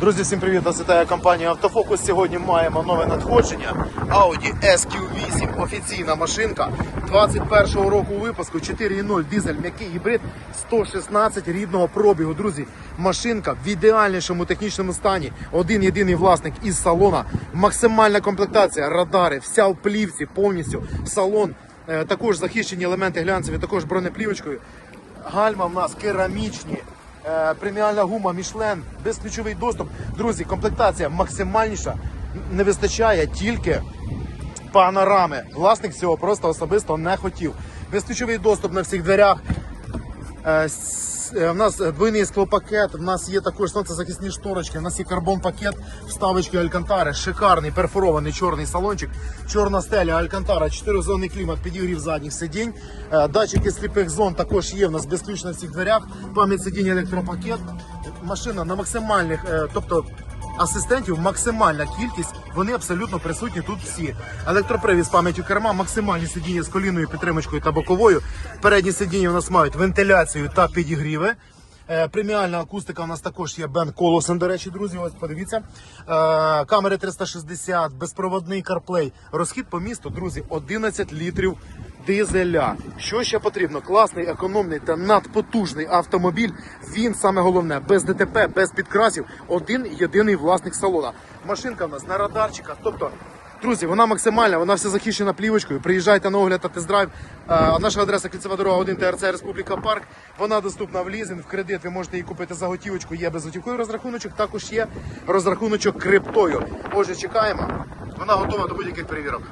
Друзі, всім привіт! Вас вітає компанія Автофокус. Сьогодні маємо нове надходження. Audi SQ8 офіційна машинка 21-го року випуску 4.0 дизель м'який гібрид 116 рідного пробігу. Друзі, машинка в ідеальнішому технічному стані. Один єдиний власник із салона. Максимальна комплектація, радари, вся в плівці повністю. Салон е, також захищені елементи глянцеві, також бронеплівочкою. Гальма в нас керамічні. Е, преміальна гума, Мішлен, безключовий доступ. Друзі, комплектація максимальніша. Не вистачає тільки панорами. Власник цього просто особисто не хотів. Безключовий доступ на всіх дверях. Е, е, В нас двойний склопакет, в нас є також сонцезахисні шторочки, у нас є карбон пакет, вставочки Алькантари, шикарний перфорований чорний салончик, чорна стеля Алькантара, 4-зонний клімат, підігрів задніх сидінь, Е, датчики сліпих зон також є в нас безключно на всіх дверях, пам'ять сидінь електропакет. Машина на максимальних, тобто асистентів максимальна кількість, вони абсолютно присутні тут всі. Електропривід з пам'яттю керма, максимальні сидіння з колінною підтримочкою та боковою. Передні сидіння у нас мають вентиляцію та підігріви. Е, Преміальна акустика у нас також є Бен Колосен, до речі, друзі. Ось подивіться. Е, камери 360, безпроводний CarPlay. Розхід по місту, друзі, 11 літрів дизеля. Що ще потрібно? Класний, економний та надпотужний автомобіль. Він саме головне без ДТП, без підкрасів. Один єдиний власник салона. Машинка в нас на радарчиках. Тобто, друзі, вона максимальна, вона вся захищена плівочкою. Приїжджайте на огляд та тест-драйв. Наша адреса Кільцева дорога 1 ТРЦ Республіка Парк. Вона доступна в лізинг, в кредит. Ви можете її купити за готівочку. Є безготівковий розрахуночок. Також є розрахуночок криптою. Отже, чекаємо. Вона готова до будь-яких перевірок.